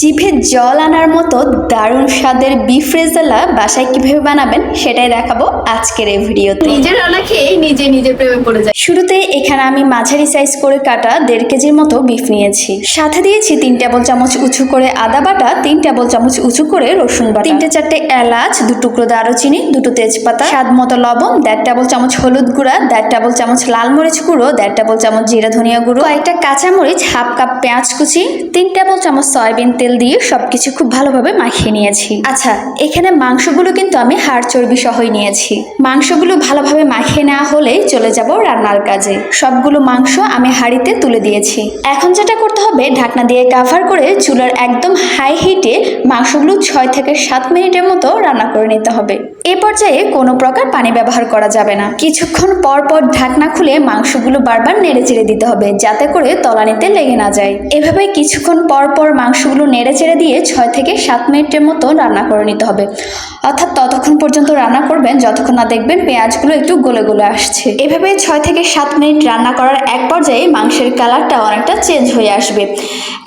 জিভে জল আনার মতো দারুণ স্বাদের বিফ রেজালা বাসায় কীভাবে বানাবেন সেটাই দেখাবো আজকের এই ভিডিওতে। নিজের রান্না খেয়ে নিজে নিজে প্রেমে পড়ে যায়। শুরুতে এখানে আমি মাঝারি সাইজ করে কাটা দেড় কেজির মতো বিফ নিয়েছি। সাথে দিয়েছি তিন টেবিল চামচ উঁচু করে আদা বাটা তিন টেবিল চামচ উঁচু করে রসুন বাটা। তিনটে চারটে এলাচ দু টুকরো দারুচিনি দুটো তেজপাতা স্বাদ মতো লবণ দেড় টেবিল চামচ হলুদ গুঁড়া দেড় টেবিল চামচ লাল মরিচ গুঁড়ো দেড় টেবিল চামচ জিরা ধনিয়া গুঁড়ো কয়েকটা কাঁচামরিচ হাফ কাপ পেঁয়াজ কুচি তিন টেবিল চামচ সয়াবিন তেল দিয়ে সবকিছু খুব ভালোভাবে মাখিয়ে নিয়েছি। আচ্ছা এখানে মাংসগুলো কিন্তু আমি হাড় চর্বি সহই নিয়েছি। মাংসগুলো ভালোভাবে মাখিয়ে নেওয়া হলেই চলে যাব রান্নার কাজে। সবগুলো মাংস আমি হাঁড়িতে তুলে দিয়েছি। এখন যেটা করতে হবে, ঢাকনা দিয়ে কাভার করে চুলার একদম হাই হিটে মাংসগুলো ছয় থেকে সাত মিনিটের মতো রান্না করে নিতে হবে। এ পর্যায়ে কোনো প্রকার পানি ব্যবহার করা যাবে না। কিছুক্ষণ পর পর ঢাকনা খুলে মাংসগুলো বারবার নেড়ে চেড়ে দিতে হবে, যাতে করে তলানিতে লেগে না যায়। এভাবে কিছুক্ষণ পর পর মাংসগুলো নেড়ে চেড়ে দিয়ে ছয় থেকে সাত মিনিটের মতো রান্না করে নিতে হবে। অর্থাৎ ততক্ষণ পর্যন্ত রান্না করবেন, যতক্ষণ না দেখবেন পেঁয়াজগুলো একটু গলে গলে আসছে। এভাবে ছয় থেকে সাত মিনিট রান্না করার এক পর্যায়ে মাংসের কালারটা অনেকটা চেঞ্জ হয়ে আসবে।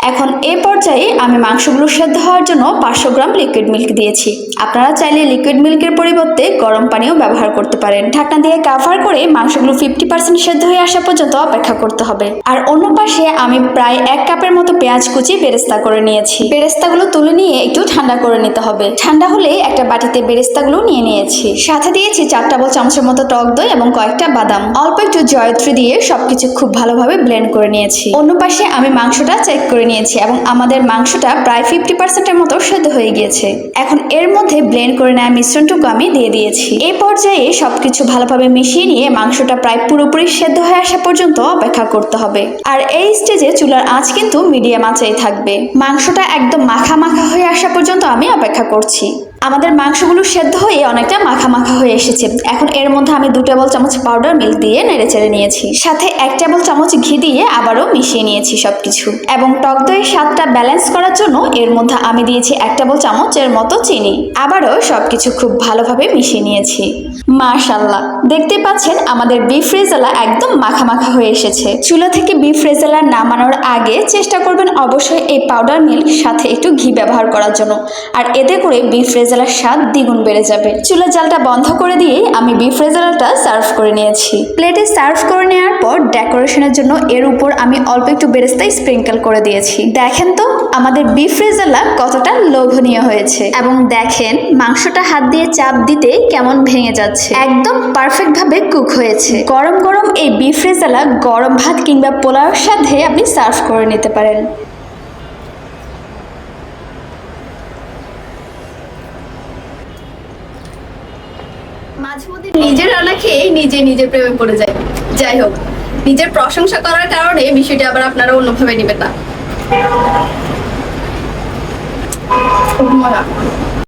এখন এ পর্যায়ে আমি মাংসগুলো সেদ্ধ হওয়ার জন্য পাঁচশো গ্রাম লিকুইড মিল্ক দিয়েছি। আপনারা চাইলে লিকুইড মিল্কের পরিবর্তে গরম পানিও ব্যবহার করতে পারেন। ঢাকনা দিয়ে কাভার করে মাংসগুলো ফিফটি পার্সেন্ট সেদ্ধ হয়ে আসা পর্যন্ত অপেক্ষা করতে হবে। আর অন্য পাশে আমি প্রায় এক কাপের মতো পেঁয়াজ কুচি বেরেস্তা করে নিয়েছি। বেরেস্তাগুলো তুলে নিয়ে একটু ঠান্ডা করে নিতে হবে। ঠান্ডা হলে একটা বাটিতে বেরেস্তাগুলো নিয়ে নিয়েছি। সাথে দিয়েছি চার টেবিল চামচের মতো টক দই এবং কয়েকটা বাদাম। অল্প একটু জয়ত্রী দিয়ে সবকিছু খুব ভালোভাবে ব্লেন্ড করে নিয়েছি। অন্য পাশে আমি মাংসটা চেক করে নিয়েছি এবং আমাদের মাংসটা প্রায় ফিফটি পার্সেন্টের মতো সেদ্ধ হয়ে গিয়েছে। এখন এর মধ্যে ব্লেন্ড করে নেওয়া মিশ্রণটুকু আমি দিয়ে দিয়েছি। এই পর্যায়ে সবকিছু ভালোভাবে মিশিয়ে নিয়ে মাংসটা প্রায় পুরোপুরি সেদ্ধ হয়ে আসা পর্যন্ত অপেক্ষা করতে হবে। আর এই স্টেজে চুলার আঁচ কিন্তু মিডিয়াম আঁচেই থাকবে। মাংসটা একদম মাখা মাখা হয়ে আসা পর্যন্ত আমি অপেক্ষা করছি। আমাদের মাংসগুলো সেদ্ধ হয়ে অনেকটা মাখা মাখা হয়ে এসেছে। এখন এর মধ্যে আমি দু টেবিল চামচ পাউডার মিল্ক দিয়ে নেড়ে চেড়ে নিয়েছি। সাথে এক টেবিল চামচ ঘি দিয়ে আবারও মিশিয়ে নিয়েছি সবকিছু। এবং টক দইয়ের স্বাদটা ব্যালেন্স করার জন্য এর মধ্যে আমি দিয়েছি এক টেবিল চামচের মতো চিনি। আবারও সবকিছু খুব ভালোভাবে মিশিয়ে নিয়েছি। মাশাল্লাহ দেখতে পাচ্ছেন আমাদের বিফ রেজালা একদম মাখা মাখা হয়ে এসেছে। চুলা থেকে বিফ রেজালা নামানোর আগে চেষ্টা করবেন অবশ্যই এই পাউডার মিল্ক সাথে একটু ঘি ব্যবহার করার জন্য। আর এতে করে বিফ রেজালার স্বাদ দ্বিগুণ বেড়ে যাবে। চুলার জালটা বন্ধ করে দিয়ে আমি বিফ রেজালাটা সার্ভ করে নিয়েছি। প্লেটে সার্ভ করে নেওয়ার পর ডেকোরেশনের জন্য এর উপর আমি অল্প একটু বেরেস্তাই স্প্রিঙ্কেল করে দিয়েছি। দেখেন তো, আমাদের বিফ রেজালা কতটা লোভনীয় হয়েছে। এবং দেখেন, মাংসটা হাত দিয়ে চাপ দিতে কেমন ভেঙে যাচ্ছে। একদম পারফেক্ট ভাবে কুক হয়েছে। গরম গরম এই বিফ রেজালা গরম ভাত কিংবা পোলাওর সাথে আপনি সার্ভ করে নিতে পারেন। মাঝে মধ্যে নিজের রান্না খেয়ে নিজে নিজে প্রেমে পড়ে যায়। যাই হোক, নিজের প্রশংসা করার কারণে বিষয়টি আবার আপনারা অন্যভাবে নেবেন না।